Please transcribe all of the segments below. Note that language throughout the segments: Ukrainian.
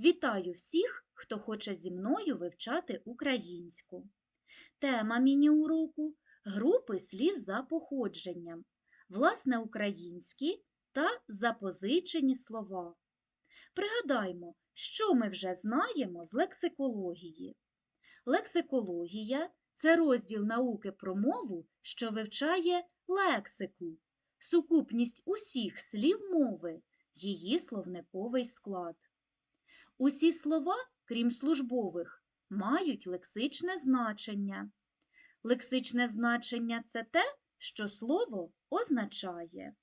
Вітаю всіх, хто хоче зі мною вивчати українську. Тема міні-уроку – групи слів за походженням, власне українські та запозичені слова. Пригадаймо, що ми вже знаємо з лексикології. Лексикологія – це розділ науки про мову, що вивчає лексику, сукупність усіх слів мови, її словниковий склад. Усі слова, крім службових, мають лексичне значення. Лексичне значення це те, що слово означає.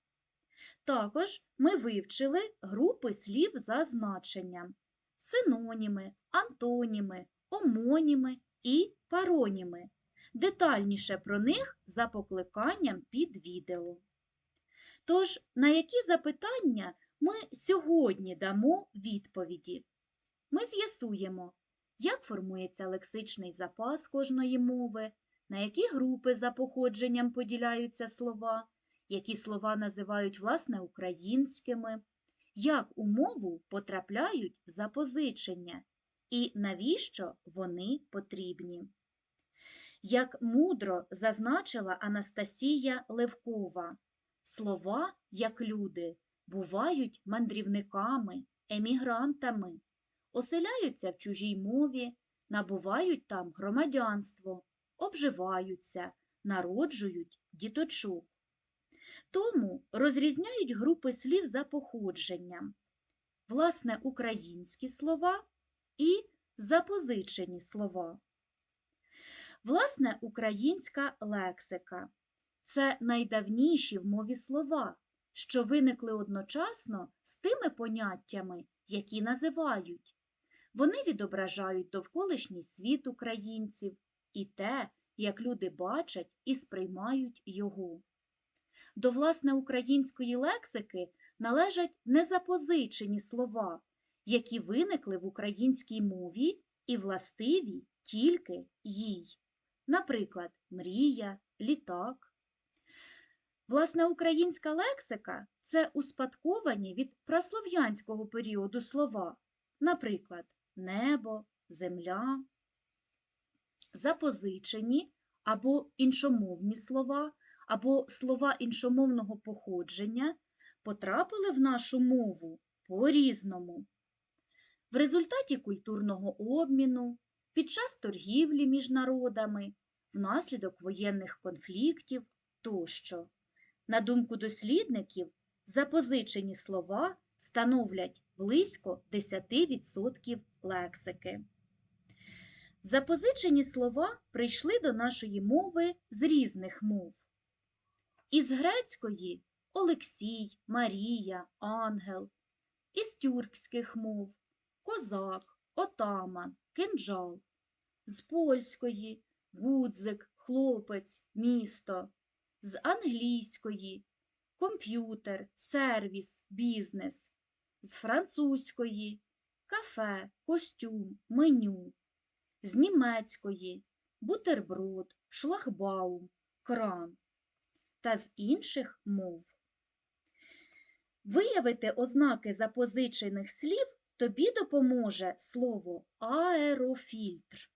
Також ми вивчили групи слів за значенням синоніми, антоніми, омоніми і пароніми. Детальніше про них за покликанням під відео. Тож, на які запитання ми сьогодні дамо відповіді? Ми з'ясуємо, як формується лексичний запас кожної мови, на які групи за походженням поділяються слова, які слова називають власне українськими, як у мову потрапляють запозичення і навіщо вони потрібні. Як мудро зазначила Анастасія Левкова, слова, як люди, бувають мандрівниками, емігрантами, оселяються в чужій мові, набувають там громадянство, обживаються, народжують діточок. Тому розрізняють групи слів за походженням, власне, українські слова і запозичені слова. Власне, українська лексика це найдавніші в мові слова, що виникли одночасно з тими поняттями, які називають. Вони відображають довколишній світ українців і те, як люди бачать і сприймають його. До власне української лексики належать незапозичені слова, які виникли в українській мові і властиві тільки їй. Наприклад, мрія, літак. Власне, українська лексика це успадковані від праслов'янського періоду слова, наприклад, небо, земля, запозичені або іншомовні слова, або слова іншомовного походження потрапили в нашу мову по-різному. В результаті культурного обміну, під час торгівлі між народами, внаслідок воєнних конфліктів тощо. На думку дослідників, запозичені слова становлять близько 10% лексики. Запозичені слова прийшли до нашої мови з різних мов. Із грецької Олексій, Марія, Ангел, із тюркських мов козак, отаман, кинджал, з польської гудзик, хлопець, місто, з англійської комп'ютер, сервіс, бізнес, з французької кафе, костюм, меню, з німецької бутерброд, шлагбаум, кран та з інших мов. Виявити ознаки запозичених слів тобі допоможе слово аерофільтр.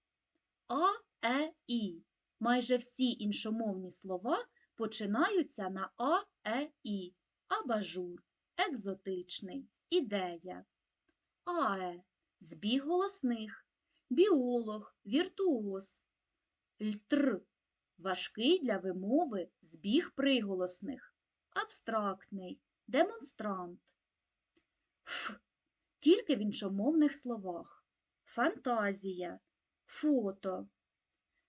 А, Е, І. Майже всі іншомовні слова починаються на А, Е, І, абажур, екзотичний, ідея. АЕ збіг голосних, біолог, віртуоз, льтр важкий для вимови збіг приголосних, абстрактний, демонстрант. Ф тільки в іншомовних словах. Фантазія, фото.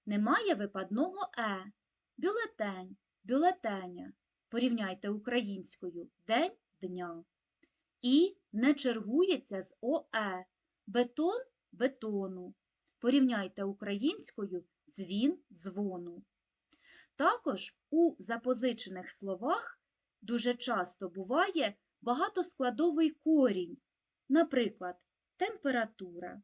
Немає випадного е, бюлетень, бюлетеня. Порівняйте українською день дня. І не чергується з ОЕ, бетон бетону. Порівняйте українською дзвін дзвону. Також у запозичених словах дуже часто буває багатоскладовий корінь, наприклад, температура.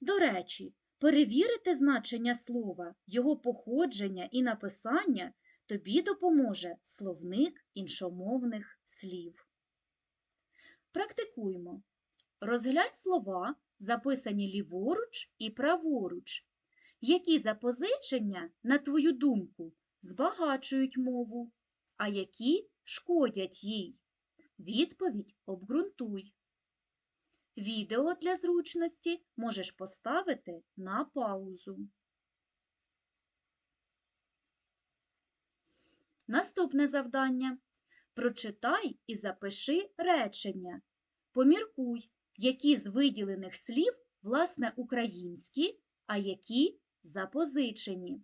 До речі, перевірити значення слова, його походження і написання тобі допоможе словник іншомовних слів. Практикуймо. Розглянь слова, записані ліворуч і праворуч. Які запозичення, на твою думку, збагачують мову, а які шкодять їй? Відповідь обґрунтуй. Відео для зручності можеш поставити на паузу. Наступне завдання. Прочитай і запиши речення. Поміркуй, які з виділених слів власне українські, а які запозичені.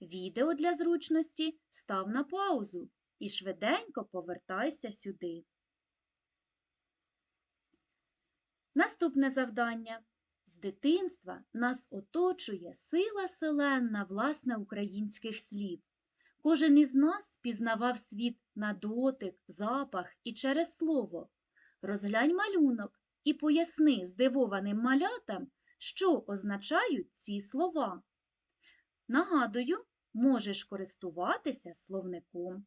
Відео для зручності став на паузу і швиденько повертайся сюди. Наступне завдання. З дитинства нас оточує сила селенна власне українських слів. Кожен із нас пізнавав світ на дотик, запах і через слово. Розглянь малюнок і поясни здивованим малятам, що означають ці слова. Нагадую, можеш користуватися словником.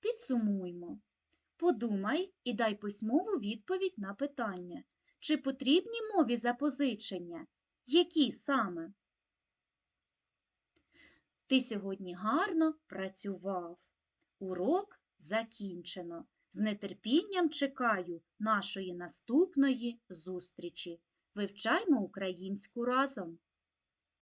Підсумуймо. Подумай і дай письмову відповідь на питання, чи потрібні мові запозичення, які саме? Ти сьогодні гарно працював. Урок закінчено. З нетерпінням чекаю нашої наступної зустрічі. Вивчаймо українську разом!